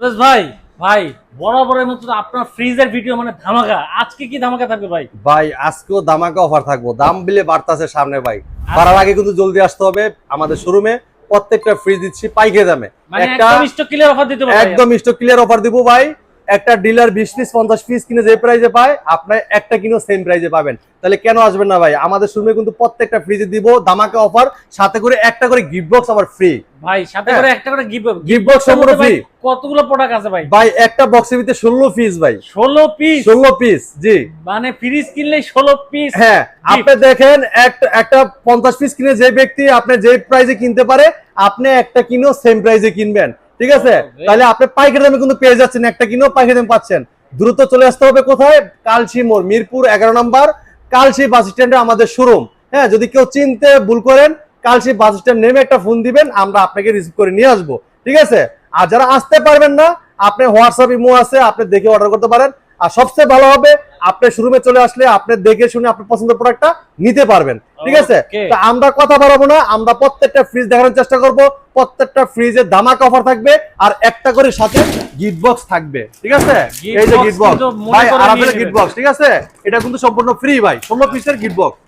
ভাই ভাই বরাবরের মতো আপনার ফ্রিজের ভিডিও মানে ধামাকা। আজকে কি ধামাকা থাকবে ভাই? ভাই আজকেও ধামাকা অফার থাকব। দাম বিলে বাড়তাছে সামনে ভাই। পারার আগে কিন্তু জলদি আসতে হবে আমাদের শোরুমে প্রত্যেকটা ফ্রিজ দিচ্ছি পাইকে দামে। মানে একটা একদম স্টক ক্লিয়ার অফার দিতে একদম স্টক ক্লিয়ার অফার দিব ভাই। একটা ডিলার বিশ পিস পঞ্চাশ পিস কিনে যে প্রাইজে পায় আপনার একটা কিনেও সেম প্রাইজে পাবেন। তাহলে কেন আসবেন না ভাই? আমাদের শোরুমে কিন্তু প্রত্যেকটা ফ্রিজে দিব দামাকা অফার সাথে করে একটা করে গিফট বক্স আবার ফ্রি ভাই সাথে হ্যাঁ। করে একটা করে গিফট গিফট বক্স সম্পূর্ণ ফ্রি কতগুলো প্রোডাক্ট আছে ভাই? ভাই একটা বক্সের ভিতরে ষোলো পিস ভাই। ষোলো পিস ষোলো পিস জি। মানে ফ্রিজ কিনলে ষোলো পিস হ্যাঁ আপনি দেখেন একটা একটা পঞ্চাশ পিস কিনে যে ব্যক্তি আপনি যে প্রাইজে কিনতে পারে আপনি একটা কিনেও সেম প্রাইজে কিনবেন। ঠিক আছে? তাহলে আপনি পাইকারি দামে কিন্তু পেয়ে যাচ্ছেন একটা কিনেও পাইকারি দামে পাচ্ছেন। দ্রুত চলে আসতে হবে কোথায়? কালসি মোড় মিরপুর এগারো নম্বর। কালসি বাস স্ট্যান্ডে আমাদের শোরুম। হ্যাঁ যদি কেউ চিনতে ভুল করেন কালসি বাস স্ট্যান্ড নেমে একটা ফোন দিবেন আমরা আপনাকে রিসিভ করে নিয়ে আসব। ঠিক আছে? আর যারা আসতে পারবেন না আপনি হোয়াটসঅ্যাপ ইমো আছে আপনি দেখে অর্ডার করতে পারেন। আর সবচেয়ে ভালো হবে আপনি শোরুমে চলে আসলে আপনি দেখে শুনে আপনার পছন্দের প্রোডাক্টটা নিতে পারবেন। ঠিক আছে? তো আমরা কথা বাড়াবো না আমরা প্রত্যেকটা ফ্রিজ দেখানোর চেষ্টা করব প্রত্যেকটা ফ্রিজে দামাক অফার থাকবে আর একটা করে সাথে গিফট বক্স থাকবে। ঠিক আছে? এই যে গিফট বক্স ভাই আরামের গিফট বক্স ঠিক আছে? এটা কিন্তু সম্পূর্ণ ফ্রি ভাই ষোলো পিসের গিফট বক্স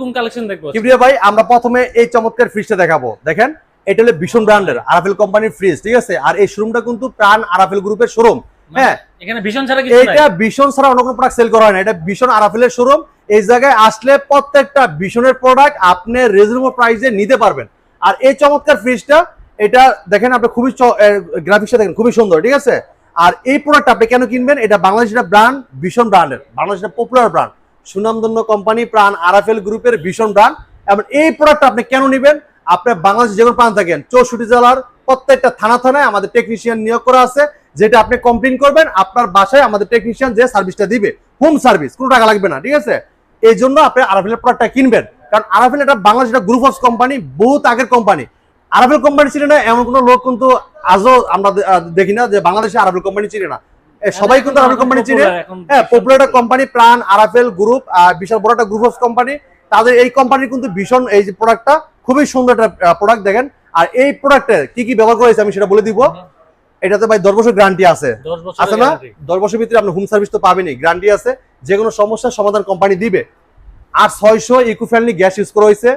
কোন কালেকশন দেখব? কিবরিয়া ভাই আমরা প্রথমে এই চমৎকার ফ্রিজটা দেখাবো। দেখেন এটা হলো ভীষণ ব্র্যান্ডের আরাফেল কোম্পানির ফ্রিজ ঠিক আছে? আর এই শোরুমটা কিন্তু প্রাণ আরাফেল গ্রুপের শোরুম হ্যাঁ? এখানে ভীষণ ছাড়া কিছু এটা নাই। ভীষণ ছাড়া অন্য কোনো প্রোডাক্ট সেল করা হয় না। এটা ভীষণ আরাফেলের শোরুম এই জায়গায় আসলে প্রত্যেকটা ভীষণের প্রোডাক্ট আপনি রিজনেবল প্রাইসে নিতে পারবেন। আর এই চমৎকার ফ্রিজটা এটা দেখেন আপনি খুবই গ্রাফিক্সটা দেখেন খুবই সুন্দর ঠিক আছে? আর এই প্রোডাক্ট আপনি কেন কিনবেন? এটা বাংলাদেশের ব্র্যান্ড ভীষণ ব্র্যান্ডের বাংলাদেশের পপুলার ব্র্যান্ড সুনামধন্য কোম্পানি প্রাণ আরাফেল গ্রুপের ভীষণ ব্র্যান্ড এবং এই প্রোডাক্ট আপনি কেন নেবেন? আপনি বাংলাদেশ যে কোনো প্রান্ত থাকেন চৌষট্টি জেলার প্রত্যেকটা থানা থানায় আমাদের টেকনিশিয়ান নিয়োগ করা আছে। যেটা আপনি কমপ্লেন করবেন আপনার বাসায় আমাদের টেকনিশিয়ান যে সার্ভিসটা দিবে হোম সার্ভিস কোনো টাকা লাগবে না ঠিক আছে? এই জন্য আপনি আরাফেলের প্রোডাক্টটা কিনবেন। কারণ আরাফেল এটা বাংলাদেশ একটা গ্রুপ অফ কোম্পানি বহুত আগের কোম্পানি আরাফেল কোম্পানি ছিল না এমন কোনো লোক কিন্তু আজও আমরা দেখি না যে বাংলাদেশে আরাফেল কোম্পানি চিনে না। সবাই কিন্তু আরাফেল কোম্পানি চিনে। হ্যাঁ পপুলার একটা কোম্পানি প্রাণ আরাফেল গ্রুপ বিশাল বড় একটা গ্রুপ অফ কোম্পানি তাদের এই কোম্পানির কিন্তু ভীষণ এই যে প্রোডাক্টটা খুবই সুন্দর একটা প্রোডাক্ট দেখেন। আর এই প্রোডাক্টের কি কি ব্যবহার করেছে আমি সেটা বলে দিব। এটাতে ভাই দশ বছর গ্যারান্টি আছে। আছে না? দশ বছর ভিতরে আপনি হোম সার্ভিস তো পাবেনই গ্যারান্টি আছে। যে কোনো সমস্যার সমাধান কোম্পানি দিবে। আর ছয়শো ইকো ফ্রেন্ডলি গ্যাস ইউজ করা হয়েছে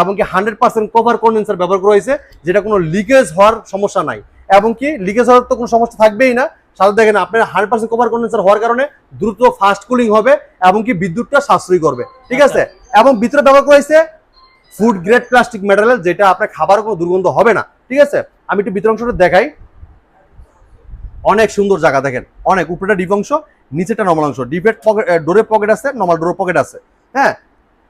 এমনকি হান্ড্রেড পার্সেন্ট কভার কন্ডেন্সার ব্যবহার করা হয়েছে যেটা কোনো লিকেজ হওয়ার সমস্যা নাই। এমনকি লিকেজ হওয়ার তো কোনো সমস্যা থাকবেই না। সাথে দেখেন আপনার হান্ড্রেড পার্সেন্ট কভার কন্ডেন্সার হওয়ার কারণে দ্রুত ফাস্ট কুলিং হবে এমনকি বিদ্যুৎটা সাশ্রয়ী করবে। ঠিক আছে? এবং ভিতরে ব্যবহার করা হয়েছে ফুড গ্রেড প্লাস্টিক ম্যাটেরিয়াল যেটা আপনার খাবার কোনো দুর্গন্ধ হবে না। ঠিক আছে? আমি একটু ভিতর অংশটা দেখাই। অনেক সুন্দর জায়গা দেখেন। অনেক উপরেটা ডিপ অংশ নিচেটা নর্মাল অংশ। ডিপের পকেট ডোরের পকেট আছে নর্মাল ডোরের পকেট আছে। হ্যাঁ?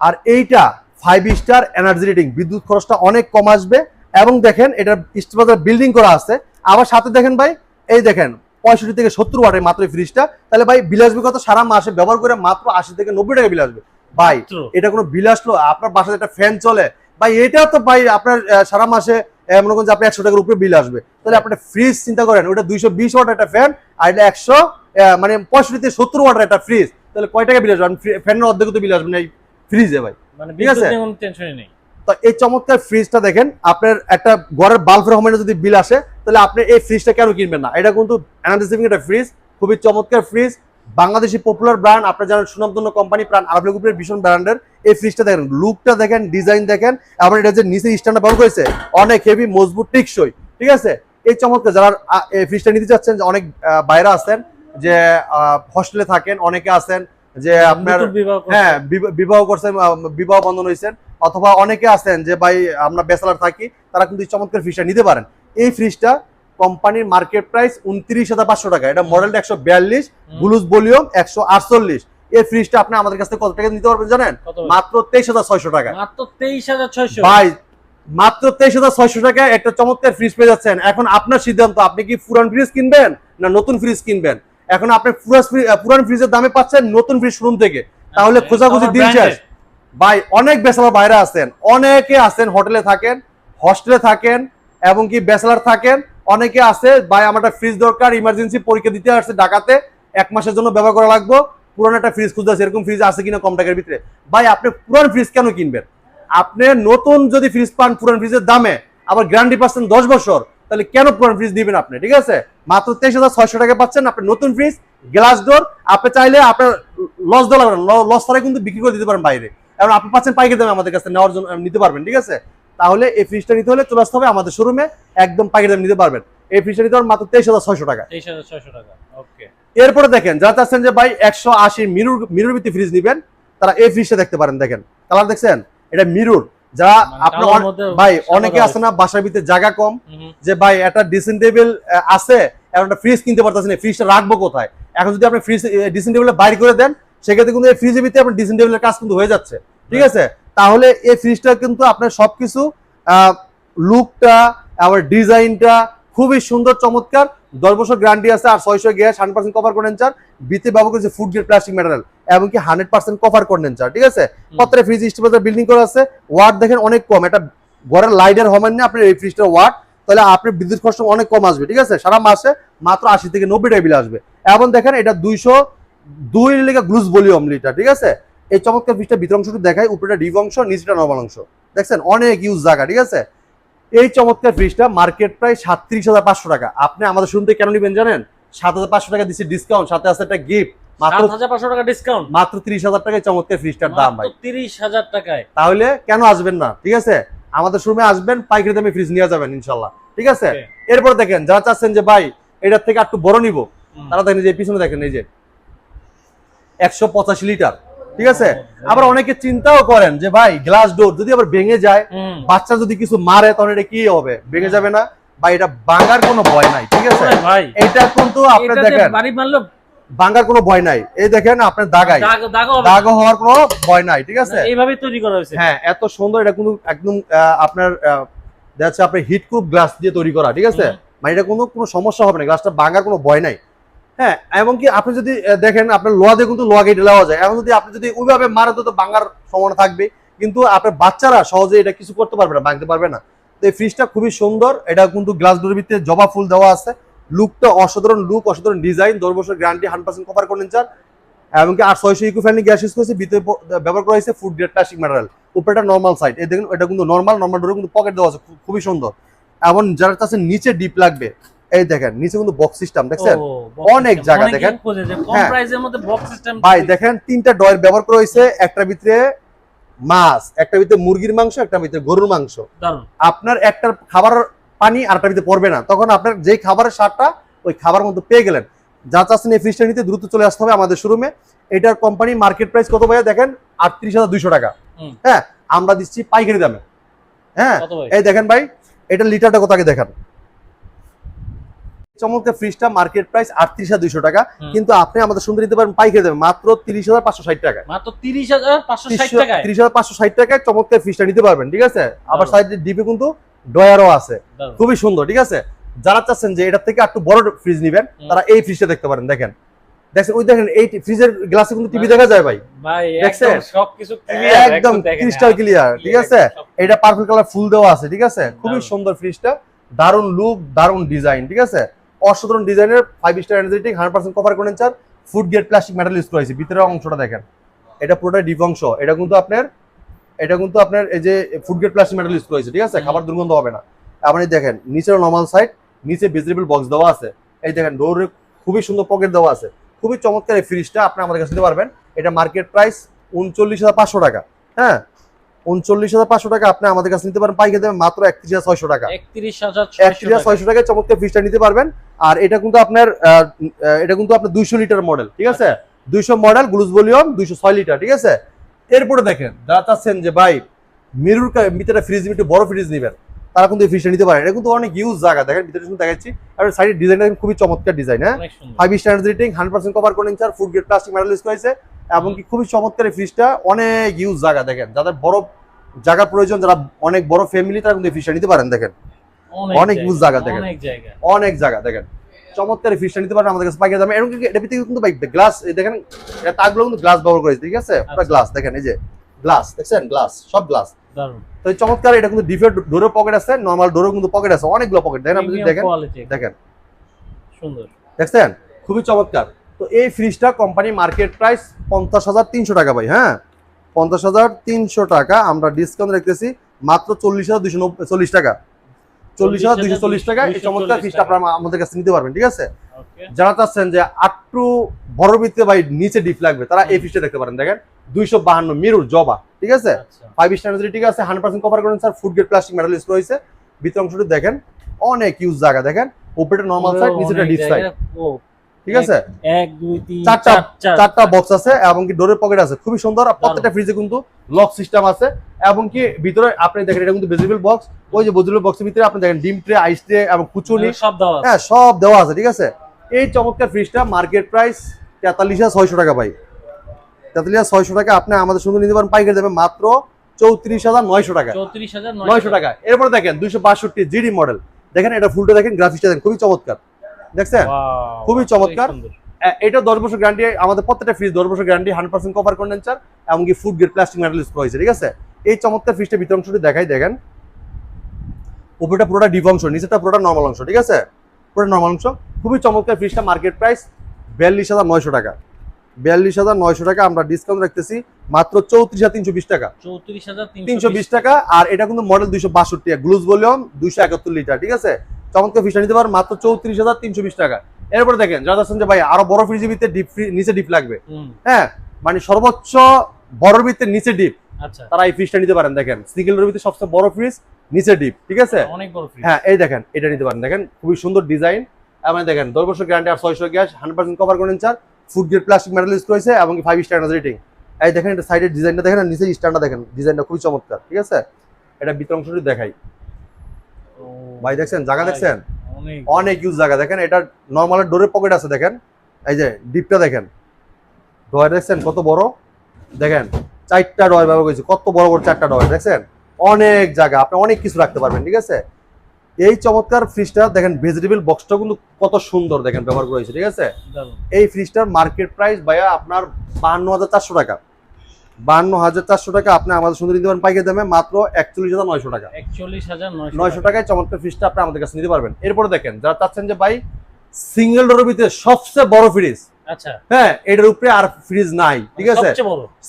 আর এইটা ফাইভ স্টার এনার্জি রেটিং বিদ্যুৎ খরচটা অনেক কম আসবে। এবং দেখেন এটা স্টেবাজার বিল্ডিং করা আছে। আবার সাথে দেখেন ভাই এই দেখেন পঁয়ষট্টি থেকে সত্তর ওয়াটের মাত্র এই ফ্রিজটা তাহলে ভাই বিল আসবে কত? সারা মাসে ব্যবহার করে মাত্র আশি থেকে নব্বই টাকা বিল আসবে। ভাই এটা কোনো বিল আসলো? আপনার বাসায় একটা ফ্যান চলে। ভাই এটা তো ভাই আপনার সারা মাসে মনে করেন যে আপনি একশো টাকার উপরে বিল আসবে। তাহলে আপনার ফ্রিজ চিন্তা করেন ওটা দুইশো বিশ ওয়াট একটা ফ্যান আর এটা একশো মানে পঁয়ষট্টি সত্তর ওয়াটের একটা ফ্রিজ তাহলে কয় টাকা বিল আসবে? ফ্যানের অর্ধেক তো বিল আসবে না এই ফ্রিজে ভাই। মানে ঠিক আছে? টেনশনই নেই। তো এই চমৎকার ফ্রিজটা দেখেন আপনার একটা ঘরের বাল্বের হোমের যদি বিল আসে তাহলে আপনি এই ফ্রিজটা কেন কিনবেন না? এটা কিন্তু এনার্জি সেভিং একটা ফ্রিজ খুবই চমৎকার ফ্রিজ বাংলাদেশি পপুলার ব্র্যান্ড আপনার জানেন সুনামধন্য কোম্পানি প্রাণ আরব গ্রুপের ভীষণ ব্র্যান্ডের এই ফ্রিজটা দেখেন লুকটা দেখেন ডিজাইন দেখেন এবং এটা যে নিচে স্ট্যান্ডটা ব্যবহার করেছে অনেক হেভি মজবুত টিকসই ঠিক আছে? এই চমৎকার যারা এই ফ্রিজটা নিতে চাচ্ছেন যে অনেক বাইরে আছেন যে হস্টেলে থাকেন অনেকে আছেন যে আপনার। হ্যাঁ বিবাহ করছেন বিবাহ বন্ধন হয়েছেন অথবা অনেকে আছেন যে ভাই আমরা বেসালার থাকি তারা কিন্তু এই চমৎকার ফ্রিজটা নিতে পারেন। এই ফ্রিজটা কোম্পানির মার্কেট প্রাইস উনত্রিশ হাজার পাঁচশো টাকা। এটা মডেলটা একশো বিয়াল্লিশ। ব্লুজ ভলিউম একশো আটচল্লিশ। এই ফ্রিজটা আপনি আমাদের কাছ থেকে কত টাকা নিতে পারবেন জানেন? মাত্র তেইশ হাজার ছয়শো টাকা। মাত্র তেইশ হাজার ছয়শো। ভাই মাত্র তেইশ হাজার ছয়শো টাকা একটা চমৎকার ফ্রিজ পেয়ে যাচ্ছেন। এখন আপনার সিদ্ধান্ত আপনি কি পুরান ফ্রিজ কিনবেন না নতুন ফ্রিজ কিনবেন? এখন আপনি পুরান ফ্রিজের দামে পাচ্ছেন নতুন ফ্রিজ শোরুম থেকে। তাহলে আচ্ছা, খোঁজাখুঁজি দিন শেষ। ভাই অনেক বেসালার বাইরে আছেন। অনেকে আছেন হোটেলে থাকেন হস্টেলে থাকেন এবং কি ব্যাচেলার থাকেন। অনেকে আছে, ভাই, আমার ফ্রিজ দরকার ইমার্জেন্সি পরীক্ষা দিতে আসছে ঢাকাতে, এক মাসের জন্য ব্যবহার করা লাগবে। পুরানো একটা ফ্রিজ খুঁজতে আছে এরকম ফ্রিজ আছে কিনা কম টাকার ভিতরে। ভাই, আপনি পুরান ফ্রিজ কেন কিনবেন? আপনি নতুন যদি ফ্রিজ পান, পুরান ফ্রিজের দামে, আবার গ্যারান্টি পাচ্ছেন দশ বছর, তাহলে কেন পুরান ফ্রিজ দিবেন আপনি, ঠিক আছে? মাত্র তেইশ হাজার ছয়শো টাকা পাচ্ছেন, আপনি নতুন ফ্রিজ গ্লাস ডোর আপনি চাইলে আপনার লস দেওয়া লাগবে লস ছাড়াই কিন্তু বিক্রি করে দিতে পারেন বাইরে। এবং আপনি পাচ্ছেন পাইকারি দামে আমাদের কাছে নেওয়ার জন্য, নিতে পারবেন, ঠিক আছে? তাহলে এই ফ্রিজটা নিতে হলে চলে আসতে হবে আমাদের শোরুমে একদম পাইকারি দামে নিতে পারবেন। এই ফ্রিজটা নিতে মাত্র তেইশ হাজার ছয়শো টাকা। তেইশ হাজার ছয়শো টাকা ওকে এরপরে দেখেন যারা চাচ্ছেন যে ভাই একশো আশি মিরুর মিরুর ভিত্তি ফ্রিজ নিবেন তারা এই ফ্রিজটা দেখতে পারেন দেখেন। কালার দেখছেন? এটা মিরুর যা মানে আপনার ভাই অনেকে আছে না বাসার ভিতরে জায়গা কম। যে ভাই একটা ড্রেসিং টেবিল আছে এখন একটা ফ্রিজ কিনতে পারতেছেন না ফ্রিজটা রাখব কোথায়? এখন যদি আপনি ফ্রিজ ড্রেসিং টেবিলে বাইর করে দেন সেক্ষেত্রে কিন্তু এই ফ্রিজের ভিতরে আপনার ড্রেসিং টেবিলের কাজ কিন্তু হয়ে যাচ্ছে। ঠিক আছে? তাহলে এই ফ্রিজটা কিন্তু আপনার সবকিছু লুকটা আবার ডিজাইনটা খুবই সুন্দর চমৎকার। দশ বছর গ্যারান্টি আছে আর ছয়শো gas hundred percent cover condenser বিতে ব্যবহার করেছে ফুড গ্রেড প্লাস্টিক ম্যাটেরিয়াল এমনকি হান্ড্রেড পার্সেন্ট কভার কন্ডেন্সার ঠিক আছে? প্রত্যেকটা ফ্রিজ স্টেপের বিল্ডিং করা আছে। ওয়াট দেখেন অনেক কম এটা ঘরের লাইটের হবেন না আপনার এই ফ্রিজটার ওয়াট তাহলে আপনার বিদ্যুৎ খরচ অনেক কম আসবে ঠিক আছে? সারা মাসে মাত্র আশি থেকে নব্বই টাকা বিল আসবে। এবং দেখেন এটা দুইশো দুই লিটার গ্লুজ ভলিউম লিটার ঠিক আছে? এই চমৎকার ফ্রিজটা ভিতর অংশটা দেখায় উপরেটা ডিপ অংশ নিচটা নর্মাল অংশ দেখছেন? অনেক ইউজ জায়গা ঠিক আছে? এই চমৎকার ফ্রিজটা মার্কেট প্রায় সাতত্রিশ হাজার পাঁচশো টাকা। আপনি আমাদের শুনতে কেন নেবেন জানেন? সাত হাজার পাঁচশো টাকা দিচ্ছে ডিসকাউন্ট সাথে আছে একটা গিফট মাত্র পাঁচশো টাকা ডিসকাউন্ট মাত্র তিরিশ হাজার টাকায় চমৎকার ফ্রিজটার দাম ভাই। তিরিশ হাজার টাকায়? তাহলে কেন আসবেন না ঠিক আছে? আমাদের শোরুমে আসবেন পাইকারি দামে ফ্রিজ নিয়ে যাবেন ইনশাল্লাহ ঠিক আছে? এরপর দেখেন যারা চাচ্ছেন যে ভাই এটার থেকে একটু বড় নিব? তারা দেখেন যে পিছনে দেখেন এই যে একশো পঁচাশি লিটার। ঠিক আছে? আবার অনেকে চিন্তাও করেন যে ভাই গ্লাস ডোর যদি আবার ভেঙে যায় বাচ্চা যদি কিছু মারে তখন এটা কি হবে? ভেঙে যাবে না? বা এটা ভাঙার কোনো ভয় নাই ঠিক আছে? এটা কিন্তু আপনি দেখেন ভাঙার কোনো ভয় নাই। এই দেখেন আপনার দাগাই। দাগ হওয়ার কোনো ভয় নাই ঠিক আছে? এইভাবে তৈরি করা হয়েছে। হ্যাঁ এত সুন্দর এটা কিন্তু একদম আপনার দেখা যাচ্ছে আপনার হিট গ্লাস দিয়ে তৈরি করা ঠিক আছে। মানে এটা কোনো কোনো সমস্যা হবে না গ্লাসটা ভাঙার কোনো ভয় নাই। হ্যাঁ এমনকি আপনি যদি দেখেন আপনার লোহা দিয়ে কিন্তু লোহা গেটে দেওয়া যায়। এখন যদি আপনি যদি ওইভাবে মারে তো ভাঙার সম্ভাবনা থাকবে। কিন্তু আপনার বাচ্চারা সহজে এটা কিছু করতে পারবে না, ভাঙতে পারবে না। তো এই ফ্রিজটা খুবই সুন্দর। এটা কিন্তু গ্লাস ডোরের ভিতরে জবা ফুল দেওয়া আছে। লুকটা অসাধারণ লুক অসাধারণ ডিজাইন দশ বছর guarantee hundred percent cover condenser এমনকি আর ছয়শো ইকো ফ্যানি গ্যাস ইউজ করেছে। ভিতরে ব্যবহার করা হয়েছে ফুড গ্রেড প্লাস্টিক ম্যাটেরিয়াল উপরেটা নর্মাল সাইড এই দেখুন, এটা কিন্তু নর্মাল নর্মাল ডোরে কিন্তু পকেট দেওয়া আছে। খুবই সুন্দর। এমন যারা চাচ্ছে নিচে ডিপ লাগবে এই দেখেন নিচে কিন্তু বক্স সিস্টেম দেখছেন? অনেক জায়গা দেখেন। হ্যাঁ। ভাই দেখেন তিনটা ডয়ের ব্যবহার করা হয়েছে একটা ভিতরে মাছ একটা ভিতরে মুরগির মাংস একটা ভিতরে গরুর মাংস। আপনার একটা খাবার পানি ভিতরে পড়বে না। তখন আপনার যেই খাবারের স্বাদটা ওই খাবার মধ্যে পেয়ে গেলেন। যা চাচ্ছেন এই ফ্রিজটা নিতে দ্রুত চলে আসতে হবে আমাদের শোরুমে এটার কোম্পানি মার্কেট প্রাইস কত ভাইয়া? দেখেন আটত্রিশ হাজার দুইশো টাকা। হ্যাঁ আমরা দিচ্ছি পাইকারি দামে। হ্যাঁ এই দেখেন ভাই এটা লিটারটা কত আগে দেখেন? চমৎকার ফ্রিজটা মার্কেট প্রাইস আটত্রিশ হাজার দুইশো টাকা। কিন্তু আপনি আমাদের সুন্দর দিতে পারেন পাইকারি দামে মাত্র তিরিশ হাজার পাঁচশো ষাট টাকা মাত্র তিরিশ হাজার পাঁচশো টাকায়। তিরিশ হাজার পাঁচশো ষাট টাকায় চমৎকার ফ্রিজটা নিতে পারবেন ঠিক আছে? আবার দারুণ। সাইডে ডিপে কিন্তু ডয়ারও আছে। খুবই সুন্দর ঠিক আছে? যারা চাচ্ছেন যে এটার থেকে একটু বড় ফ্রিজ নিবেন তারা এই ফ্রিজটা দেখতে পারেন দেখেন। দেখছেন ওই দেখেন এই ফ্রিজের গ্লাসে কিন্তু টিভি দেখা যায় ভাই। ভাই দেখছেন? একদম সবকিছু একদম ক্রিস্টাল ক্লিয়ার ঠিক আছে? এটা পার্পল কালার ফুল দেওয়া আছে ঠিক আছে? খুবই। সুন্দর ফ্রিজটা দারুণ লুক দারুণ ডিজাইন ঠিক আছে? অসাধারণ ডিজাইনের five star energetic hundred percent cover condenser food grade plastic metal use করা হয়েছে। ভিতরের অংশটা দেখেন। এটা পুরোটা ডিপ অংশ। এটা কিন্তু আপনার এটা কিন্তু আপনার এই যে food grade plastic metal use করা হয়েছে ঠিক আছে? খাবার দুর্গন্ধ হবে না। আপনি দেখেন নিচের নর্মাল সাইড নিচে ভেজিটেবল বক্স দেওয়া আছে। এই দেখেন ডোরে খুবই সুন্দর পকেট দেওয়া আছে। খুবই চমৎকার এই ফ্রিজটা আপনি আমাদের কাছে নিতে পারবেন। এটা মার্কেট প্রাইস উনচল্লিশ হাজার পাঁচশো টাকা। হ্যাঁ? উনচল্লিশ হাজার পাঁচশো টাকা আপনি আমাদের কাছে নিতে পারেন। পাইকারি দেবেন মাত্র একত্রিশ হাজার ছয়শো টাকা। একত্রিশ হাজার একত্রিশ হাজার ছয়শো টাকায় চমৎকার ফ্রিজটা নিতে পারবেন। আর এটা কিন্তু আপনার এটা কিন্তু আপনার দুইশো লিটার মডেল ঠিক আছে? দুইশো মডেল গ্লুজ ভলিউম দুইশো ছয় লিটার ঠিক আছে? এরপরে দেখেন যারা চাচ্ছেন যে ভাই মিরুর ভিতরে ফ্রিজ একটু বড় ফ্রিজ নেবেন। তারা কিন্তু এই ফ্রিজটা নিতে পারেন। এটা কিন্তু অনেক ইউজ জায়গা। দেখেন ভিতরে শুধু দেখাচ্ছি। আর সাইডের ডিজাইনটা খুবই চমৎকার ডিজাইন হ্যাঁ? Five star rating hundred percent cover condenser food grade plastic metal use করেছে। এমনকি খুবই চমৎকার এই ফ্রিজটা অনেক ইউজ জায়গা দেখেন। যাদের বড় জায়গা প্রয়োজন যারা অনেক বড় ফ্যামিলি তারা কিন্তু এই ফ্রিজটা নিতে পারেন দেখেন। অনেক জায়গা দেখেন। অনেক জায়গা। দেখেন। চমৎকার এই নিতে পারেন আমাদের কাছে। পাইকারি দামে। এরকম এটা ভিতরে কিন্তু গ্লাস দেখেন এটা তাকগুলো কিন্তু গ্লাস ব্যবহার করেছে ঠিক আছে? পুরো আচ্ছা। গ্লাস দেখেন এই যে গ্লাস দেখছেন? গ্লাস সব গ্লাস তো চমৎকার এটা কিন্তু ডিফের ডোরের পকেট আছে নর্মাল ডোরেও কিন্তু পকেট আছে অনেকগুলো পকেট দেখেন আপনি দেখেন। দেখেন। সুন্দর। দেখছেন? খুবই চমৎকার। তো এই ফ্রিজটা কোম্পানি মার্কেট প্রাইস পঞ্চাশ হাজার তিনশো টাকা ভাই হ্যাঁ? পঞ্চাশ হাজার তিনশো টাকা আমরা ডিসকাউন্ট রেখেছি মাত্র চল্লিশ হাজার দুশো চল্লিশ টাকা। চল্লিশ হাজার দুইশো চল্লিশ টাকা এই চমৎকার 240 আপনারা আমাদের কাছে নিতে পারবেন ঠিক আছে? যারা চাচ্ছেন যে আটটু বড় ভিত্তিতে বা নিচে ডিপ লাগবে তারা এই দেখতে পারেন। দেখেন দুইশো বাহান্ন মিরুর জবা ঠিক আছে? আচ্ছা। ফাইভ স্টার ঠিক আছে হান্ড্রেড পার্সেন্ট কভার করেন sir food grade plastic metal use রয়েছে ভিতর অংশটি দেখেন অনেক ইউজ জায়গা দেখেন। উপরেটা নর্মাল সাইড নিচেটা ডিপ সাইড ঠিক আছে? এক দুই তিন চারটা চার চার। চারটা বক্স আছে এবং কি ডোরের পকেট আছে। খুবই সুন্দর। প্রত্যেকটা ফ্রিজে কিন্তু লক সিস্টেম আছে। এবং কি ভিতরে আপনি দেখেন এটা কিন্তু ভেজিবল বক্স ওই যে ভেজিবল বক্সের ভিতরে আপনি দেখেন ডিম ট্রে আইস ট্রে এবং কুচুনি। সব দেওয়া। হ্যাঁ সব দেওয়া আছে ঠিক আছে? এই চমৎকার ফ্রিজটা মার্কেট প্রাইস তেতাল্লিশ হাজার ছয়শো টাকা ভাই। তেতাল্লিশ হাজার ছয়শো টাকা আপনি আমাদের সঙ্গে নিতে পারেন পাইকারি দেবেন মাত্র চৌত্রিশ হাজার নয়শো টাকা। চৌত্রিশ হাজার নয়শো টাকা। এরপরে দেখেন দুইশো বাষট্টি জিডি মডেল দেখেন এটা ফুলটা দেখেন গ্রাফিক্সটা দেখেন খুবই চমৎকার। দেখছেন? খুবই চমৎকার। এটা দশ বছর গ্যারান্টি আমাদের প্রত্যেকটা ফ্রিজ দশ বছর guarantee hundred percent cover condenser এমনকি food grade plastic metal use করা হয়েছে ঠিক আছে? এই চমৎকার ফ্রিজটা ভিতর অংশটি দেখাই দেখেন। উপরটা পুরোটা ডিপ অংশ নিচেটা পুরোটা নর্মাল অংশ ঠিক আছে? পুরো নর্মাল অংশ। খুবই চমৎকার ফ্রিজটা মার্কেট প্রাইস বিয়াল্লিশ হাজার নয়শো টাকা। বিয়াল্লিশ হাজার নয়শো টাকা আমরা ডিসকাউন্ট রাখতেছি মাত্র চৌত্রিশ হাজার তিনশো বিশ টাকা। চৌত্রিশ হাজার তিনশো বিশ টাকা আর এটা কিন্তু মডেল দুইশো বাষট্টি গ্লুজ ভলিউম দুইশো একাত্তর লিটার ঠিক আছে? চমৎকার ফ্রিজটা নিতে পারেন মাত্র চৌত্রিশ হাজার তিনশো বিশ টাকা। এরপরে দেখেন যারা আছেন যে ভাই আরও বড় ফ্রিজের ভিতরে ডিপ নিচে ডিপ লাগবে। হ্যাঁ মানে সর্বোচ্চ বড় ভিতরে নিচে ডিপ আচ্ছা। তারা এই ফ্রিজটা নিতে পারেন দেখেন। সিঙ্গেলের ভিতরে সবচেয়ে বড় ফ্রিজ নিচে ডিপ ঠিক আছে? অনেক বড় ফ্রিজ হ্যাঁ এই দেখেন এটা নিতে পারেন দেখেন। খুবই সুন্দর ডিজাইন এবং দেখেন দশ বছর গ্যারান্টি আর ছয়শো গ্যাস হান্ড্রেড পার্সেন্ট কভার করেন চার food grade plastic metal use করেছে এবং ফাইভ স্টার রেটিং এই দেখেন এটা সাইডের ডিজাইনটা দেখেন আর নিচের স্ট্যান্ডটা দেখেন। ডিজাইনটা খুবই চমৎকার ঠিক আছে? এটা ভিতর অংশটি দেখাই। ভাই দেখছেন? জায়গা দেখছেন? অনেক। ইউজ জায়গা। দেখেন এটা নর্মাল ডোরের পকেট আছে দেখেন? এই যে ডিপটা দেখেন। ডয়ার দেখছেন? কত বড়? দেখেন চারটা ডয়ার ব্যবহার করেছি। কত বড় বড় চারটা ডয়ার দেখছেন? অনেক জায়গা। আপনি অনেক কিছু রাখতে পারবেন ঠিক আছে? এই চমৎকার ফ্রিজটা দেখেন ভেজিটেবল বক্সটা কিন্তু কত সুন্দর দেখেন ব্যবহার করেছে ঠিক আছে? এই ফ্রিজটার মার্কেট প্রাইস ভাইয়া আপনার বাহান্ন হাজার চারশো টাকা। বাহান্ন হাজার চারশো টাকা আপনি আমাদের সুন্দর নিতে পারেন পাইকারি দামে মাত্র একচল্লিশ হাজার নয়শো টাকা। একচল্লিশ হাজার নয়শো টাকায় চমৎকার ফ্রিজটা আপনি আমাদের কাছে নিতে পারবেন। এরপরে দেখেন যারা চাচ্ছেন যে ভাই সিঙ্গেল ডোরের ভিতরে সবচেয়ে বড় ফ্রিজ আচ্ছা। হ্যাঁ এটার উপরে আর ফ্রিজ নাই ঠিক আছে?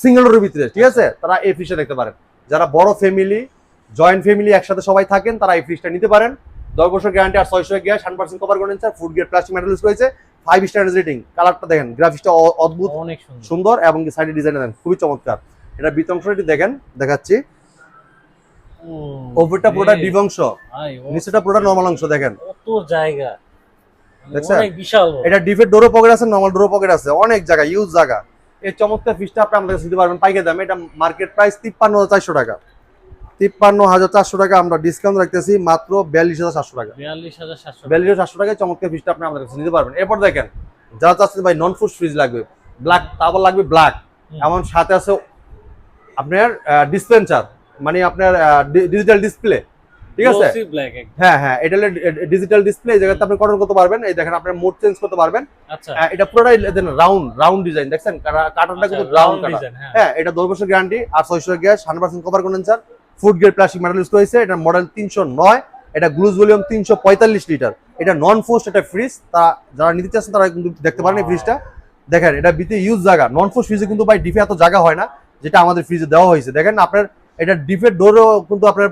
সিঙ্গেল ডোরের ভিতরে ঠিক আছে? তারা এই ফ্রিজটা দেখতে পারেন। যারা বড় ফ্যামিলি জয়েন্ট ফ্যামিলি একসাথে সবাই থাকেন তারা এই ফ্রিজটা নিতে পারেন। দশ বছর গ্যারান্টি আর ছয়শো গ্যাস হান্ড্রেড পার্সেন্ট কভার করেন স্যার ফুড গ্রেড প্লাস্টিক করেছে ফাইভ স্টার রেটিং কালারটা দেখেন গ্রাফিক্সটা অদ্ভুত অনেক সুন্দর। এবং সাইডের ডিজাইন দেখেন খুবই চমৎকার। এটা ভিতর অংশটি দেখেন দেখাচ্ছি। ওপরটা পুরোটা ডিপ অংশ নিচেটা পুরোটা নর্মাল অংশ দেখেন। কত জায়গা। অনেক বিশাল এটা ডিপের ডোরো পকেট আছে নর্মাল ডোরো পকেট আছে অনেক জায়গা ইউজ জায়গা। এই চমৎকার ফিসটা আপনি আমাদের দিতে পারবেন পাইকারি দামে। এটা মার্কেট প্রাইস তিপ্পান্ন চারশো টাকা। তিপ্পান্ন হাজার চারশো টাকা আমরা ডিসকাউন্ট রাখতেছি মাত্র বিয়াল্লিশ হাজার সাতশো টাকা। বিয়াল্লিশ হাজার সাতশো বিয়াল্লিশ সাতশো টাকায় চমৎকার ফিসটা আপনি আমাদের কাছে নিতে পারবেন। এরপর দেখেন যারা চাচ্ছেন ভাই নন ফুড ফ্রিজ লাগবে ব্ল্যাক আবার লাগবে ব্ল্যাক এমন সাথে আছে আপনার ডিসপেন্সার মানে আপনার ডিজিটাল ডিসপ্লে ঠিক আছে। হ্যাঁ হ্যাঁ এটা ডিজিটাল ডিসপ্লে এই জায়গাতে আপনি কন্ট্রোল করতে পারবেন। এই দেখেন আপনার মোড চেঞ্জ করতে পারবেন। আচ্ছা। এটা পুরোটাই দেন রাউন্ড রাউন্ড ডিজাইন দেখছেন? কাটারটা আচ্ছা, কিন্তু রাউন্ড কাটা। হ্যাঁ। হ্যাঁ এটা দশ বছর গ্যারান্টি আর ছয়শো gas hundred percent cover condenser food grade plastic metal use করেছে। এটা মডেল তিনশো নয় এটা গ্লুজ ভলিউম তিনশো পঁয়তাল্লিশ লিটার এটা নন ফোস্ট এটা ফ্রিজ তা যারা নিতে চাচ্ছেন তারা কিন্তু দেখতে পারেন এই. ফ্রিজটা দেখেন এটা বিতে ইউজ জায়গা। নন ফোস্ট ফ্রিজে কিন্তু ভাই ডিফে এত জায়গা হয় না যেটা আমাদের ফ্রিজে দেওয়া হয়েছে। দেখেন আপনার এটা ডিফের ডোরেও কিন্তু আপনার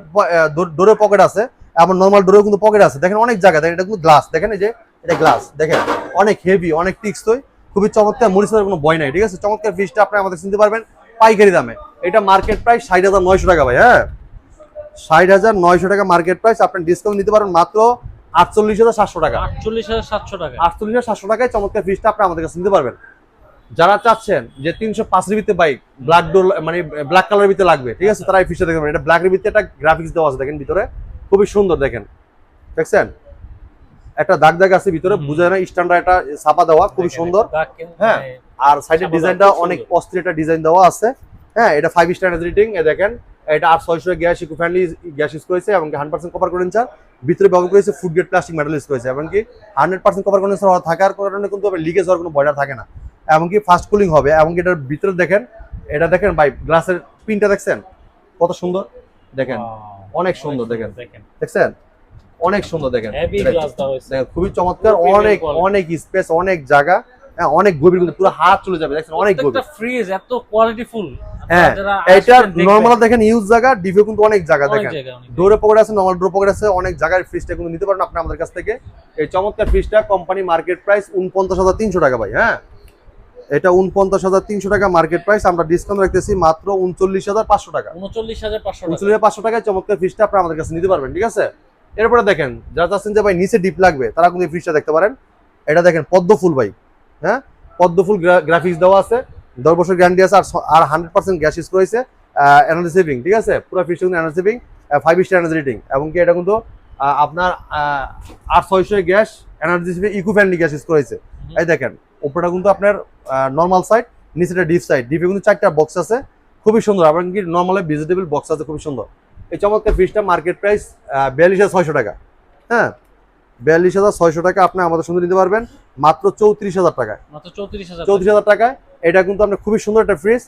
ডোরের পকেট আছে এমন নর্মাল ডোরেও কিন্তু পকেট আছে। দেখেন অনেক জায়গা দেখেন এটা কিন্তু গ্লাস দেখেন এই যে এটা গ্লাস দেখেন অনেক হেভি অনেক টিক্সই। খুবই চমৎকার মরিচের কোনো বয় নাই ঠিক আছে? চমৎকার ফিসটা আপনি আমাদের চিনতে পারবেন। পাইকারি দামে। এটা মার্কেট প্রাইস ষাট হাজার নয়শো টাকা ভাই হ্যাঁ? ষাট হাজার নয়শো টাকা মার্কেট প্রাইস আপনি ডিসকাউন্ট নিতে পারেন মাত্র আটচল্লিশ হাজার সাতশো টাকা। আটচল্লিশ হাজার সাতশো টাকা। আটচল্লিশ হাজার সাতশো টাকায় চমৎকার ফিসটা আপনি আমাদের কাছে নিতে পারবেন। যারা চাচ্ছেন যে তিনশো পাঁচের ভিতরে বাইক ব্ল্যাক ডোর মানে ব্ল্যাক কালারের ভিতরে লাগবে ঠিক আছে? তারা এই ফিসটা দেখতে পারেন এটা ব্ল্যাকের ভিতরে একটা গ্রাফিক্স দেওয়া আছে দেখেন ভিতরে। খুবই সুন্দর দেখেন। দেখছেন? একটা দাগ দাগ আছে ভিতরে বুঝে না স্ট্যান্ডার্ড একটা ছাপা দেওয়া খুবই সুন্দর। হ্যাঁ। আর সাইডের ডিজাইনটা অনেক। অস্থির একটা ডিজাইন দেওয়া আছে। হ্যাঁ এটা ফাইভ স্টার রেটিং এ দেখেন এটা আর ছয়শো gas eco friendly gas use করেছে এবং হান্ড্রেড পার্সেন্ট কভার কন্ডেন্সার ভিতরে ব্যবহার করেছে food grade plastic metal use করেছে এমনকি হান্ড্রেড পার্সেন্ট কভার কন্ডেন্সার থাকার কারণে কিন্তু লিকেজ হওয়ার কোনো ভয়টা থাকে না। এমনকি ফাস্ট কুলিং হবে এমনকি এটার ভিতরে দেখেন এটা দেখেন ভাই গ্লাসের পিনটা দেখছেন? কত সুন্দর? দেখেন অনেক সুন্দর দেখেন। দেখছেন? অনেক সুন্দর দেখেন। দেখেন, খুবই চমৎকার অনেক অনেক স্পেস অনেক জায়গা। অনেক গভীর কিন্তু পুরো হাত চলে যাবে দেখছেন? অনেক গভীর। ফ্রিজ এত কোয়ালিটিফুল হ্যাঁ, দেখবেন, নর্মাল দেখেন ইউজ জায়গা ডিভে কিন্তু অনেক জায়গা দেখেন। ডোরে পকেট আছে নর্মাল ডোর পকেট আছে অনেক জায়গায় ফ্রিজটা কিন্তু নিতে পারেন আপনি আমাদের কাছ থেকে। এই চমৎকার ফ্রিজটা কোম্পানি মার্কেট প্রাইস উনপঞ্চাশ হাজার তিনশো টাকা ভাই হ্যাঁ? এটা উনপঞ্চাশ হাজার তিনশো টাকা মার্কেট প্রাইস আমরা ডিসকাউন্ট রাখতেছি মাত্র উনচল্লিশ হাজার পাঁচশো টাকা। উনচল্লিশ হাজার পাঁচশো টাকা। উনচল্লিশ হাজার পাঁচশো টাকায় চমৎকার ফ্রিজটা আপনি আমাদের কাছে নিতে পারবেন ঠিক আছে? এরপরে দেখেন যারা চাচ্ছেন যে ভাই নিচে ডিপ লাগবে তারা কিন্তু এই ফ্রিজটা দেখতে পারেন। এটা দেখেন পদ্ম ফুল ভাই। হ্যাঁ? পদ্মফুল গ্রাফিক্স দেওয়া আছে। দশ বছর গ্যারান্টি আছে আর হান্ড্রেড পার্সেন্ট গ্যাস ইউজ করেছে এনার্জি সেভিং ঠিক আছে? পুরো ফ্রিজটা কিন্তু energy saving five star energy rating এবং কি এটা কিন্তু আপনার আট ছয়শো gas energy saving eco friendly gas use করেছে। এই দেখেন উপরটা কিন্তু আপনার নর্মাল সাইড নিচেটা ডিপ সাইড ডিপে কিন্তু চারটা বক্স আছে খুবই সুন্দর। এবং কি নর্মাল ভেজিটেবল বক্স আছে খুবই সুন্দর। এই চমৎকার ফ্রিজটা মার্কেট প্রাইস বিয়াল্লিশ হাজার ছয়শো টাকা। হ্যাঁ? বিয়াল্লিশ হাজার ছয়শো টাকা আপনি আমাদের সঙ্গে নিতে পারবেন। মাত্র চৌত্রিশ হাজার টাকায়। চৌত্রিশ হাজার টাকায়। এটা কিন্তু আপনার খুবই সুন্দর একটা ফ্রিজ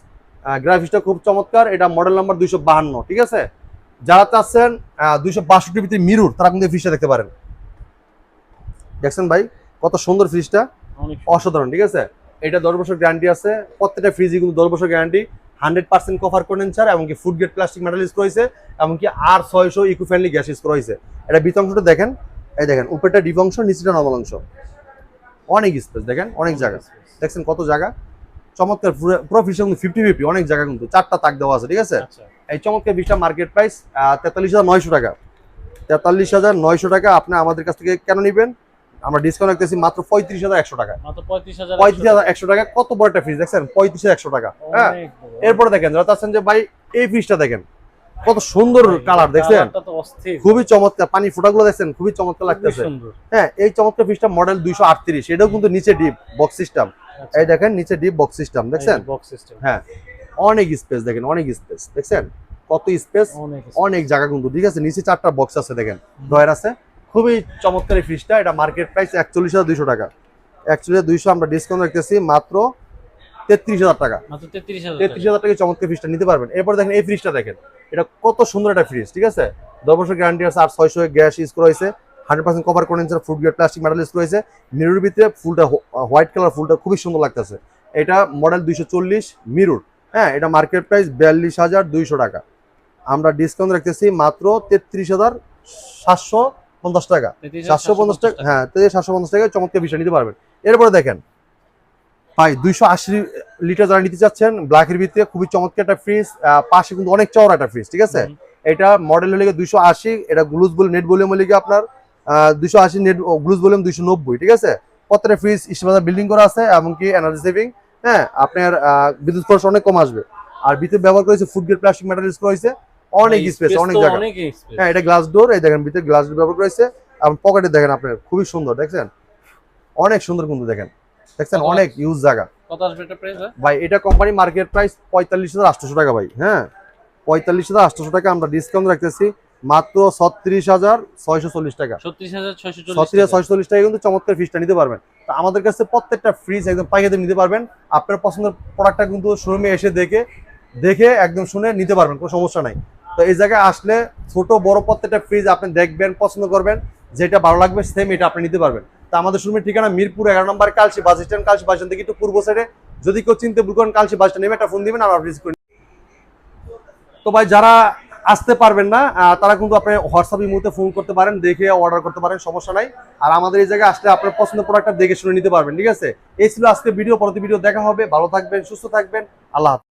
গ্রাফিক্সটা খুব চমৎকার। এটা মডেল নাম্বার দুইশো বাহান্ন ঠিক আছে? যারা চাচ্ছেন দুইশো বাষট্টির ভিতরে মিরুর তারা কিন্তু ফ্রিজটা দেখতে পারেন। দেখছেন ভাই? কত সুন্দর ফ্রিজটা অসাধারণ ঠিক আছে? এটা দশ বছর গ্যারান্টি আছে। প্রত্যেকটা ফ্রিজই কিন্তু দশ বছর guarantee hundred percent cover condenser এমনকি food grade plastic metal use করেছে এমনকি আর ছয়শো ইকো ফ্রেন্ডলি গ্যাস ইউজ করা হয়েছে। এটা ভিত অংশটা দেখেন। এই দেখেন উপরটা ডিপ অংশ নিচেটা নর্মাল অংশ। অনেক স্পেস দেখেন অনেক জায়গা। দেখছেন কত জায়গা? চমৎকার পুরো- ফ্রিজটা কিন্তু ফিফটি ফিফটি অনেক জায়গা কিন্তু। চারটা তাক দেওয়া আছে ঠিক আছে? আচ্ছা। এই চমৎকার ফ্রিজটা মার্কেট প্রাইস তেতাল্লিশ হাজার নয়শো টাকা। তেতাল্লিশ হাজার নয়শো টাকা আপনি আমাদের কাছ থেকে কেন নেবেন? আমরা ডিসকাউন্ট রাখতেছি মাত্র পঁয়ত্রিশ হাজার একশো টাকা। পঁয়ত্রিশ হাজার একশো টাকা। কত বড় একটা ফ্রিজ দেখছেন? পঁয়ত্রিশ হাজার একশো টাকা। হ্যাঁ এরপরে দেখেন যারা চাচ্ছেন যে ভাই এই ফ্রিজটা দেখেন। কত সুন্দর কালার দেখছেন? খুবই চমৎকার পানি ফুটাগুলো দেখছেন? খুবই চমৎকার লাগতেছে। হ্যাঁ এই চমৎকার ফ্রিজটা মডেল দুইশো আটত্রিশ এটাও কিন্তু নিচে ডিপ বক্স সিস্টেম। এই দেখেন নিচে ডিপ বক্স সিস্টেম দেখছেন? হ্যাঁ অনেক স্পেস দেখেন অনেক স্পেস দেখছেন? কত স্পেস অনেক জায়গা কিন্তু ঠিক আছে? নিচে চারটা বক্স আছে দেখেন ডয়ার আছে। খুবই চমৎকার এই ফ্রিজটা এটা মার্কেট প্রাইস একচল্লিশ হাজার দুইশো টাকা। একচল্লিশ দুইশো আমরা ডিসকাউন্ট রাখতেছি মাত্র তেত্রিশ হাজার টাকা। তেত্রিশ হাজার টাকা চমৎকার ফ্রিজটা নিতে পারবেন। এরপর দেখেন এই ফ্রিজটা দেখেন। এটা কত সুন্দর একটা ফ্রিজ ঠিক আছে? দশ বছর গ্যারান্টি আছে আর ছয়শো গ্যাস ইউজ করা হয়েছে। Hundred percent cover condenser food grade plastic metal use করেছে মিরুর ভিতরে ফুলটা হোয়াইট কালার ফুলটা খুবই সুন্দর লাগতেছে। এটা মডেল দুইশো চল্লিশ মিরুর হ্যাঁ? এটা মার্কেট প্রাইস বিয়াল্লিশ হাজার দুইশো টাকা। আমরা ডিসকাউন্ট রাখতেছি মাত্র তেত্রিশ হাজার সাতশো পঞ্চাশ টাকা। সাতশো পঞ্চাশ টাকা হ্যাঁ তেত্রিশ সাতশো পঞ্চাশ টাকা চমৎকার বিষয় নিতে পারবেন। এরপরে দেখেন ভাই দুইশো আশি লিটার যারা নিতে চাচ্ছেন ব্ল্যাকের ভিতরে খুবই চমৎকার একটা ফ্রিজ পাশে কিন্তু অনেক চওড়া একটা ফ্রিজ ঠিক আছে? এটা মডেল হলে দুইশো আশি এটা গ্লুজ বলে নেট ভলিউম হলে আপনার দুইশো আশি নেট গ্লুজ ভলিউম দুইশো নব্বই ঠিক আছে? প্রত্যেকটা ফ্রিজ স্টেমাদার বিল্ডিং করা আছে এমনকি এনার্জি সেভিং হ্যাঁ? আপনার বিদ্যুৎ খরচ অনেক কম আসবে। আর ভিতরে ব্যবহার করেছে food grade plastic metal use করেছে অনেক স্পেস অনেক জায়গা। হ্যাঁ এটা গ্লাস ডোর এই দেখেন ভিতরে গ্লাস ডোর ব্যবহার করেছে এবং পকেটে দেখেন আপনার খুবই সুন্দর দেখছেন? অনেক সুন্দর কিন্তু দেখেন। দেখছেন অনেক ইউজ জায়গা। কত আসবে এটা প্রাইস ভাই? এটা কোম্পানি মার্কেট প্রাইস পঁয়তাল্লিশ হাজার আটশোশো টাকা ভাই হ্যাঁ? পঁয়তাল্লিশ হাজার আটশোশো টাকা আমরা ডিসকাউন্ট রাখতেছি মাত্র ছত্রিশ হাজার ছয়শো চল্লিশ টাকা। ছত্রিশ হাজার ছয়শো ছত্রিশ হাজার ছয়শো চল্লিশ টাকা কিন্তু চমৎকার ফ্রিজটা নিতে পারবেন। তো আমাদের কাছে প্রত্যেকটা ফ্রিজ একদম পাইকারি নিতে পারবেন। আপনার পছন্দের প্রোডাক্টটা কিন্তু শোরুমে এসে দেখে দেখে একদম শুনে নিতে পারবেন কোনো সমস্যা নাই। তো এই জায়গায় আসলে ছোট বড় প্রত্যেকটা ফ্রিজ আপনি দেখবেন পছন্দ করবেন যেটা ভালো লাগবে সেম এটা আপনি নিতে পারবেন। তো আমাদের শোরুমের ঠিকানা মিরপুর এগারো নম্বর Kalshi bus stand Kalshi bus stand থেকে একটু পূর্ব সাইডে যদি কেউ চিনতে ভুল করেন কালসি বাস স্ট্যান্ড একটা ফোন দিবেন, আমরা রিসিভ করে তো ভাই, যারা আসতে পারবেন না তারা কিন্তু আপনি হোয়াটসঅ্যাপ ইমোতে ফোন করতে পারেন, দেখে অর্ডার করতে পারেন, সমস্যা নাই। আর আমাদের এই জায়গায় আসলে আপনার পছন্দের প্রোডাক্টটা দেখে শুনে নিতে পারবেন, ঠিক আছে? এই ছিল আজকে ভিডিও পরবর্তী ভিডিও দেখা হবে। ভালো থাকবেন, সুস্থ থাকবেন। আল্লাহ।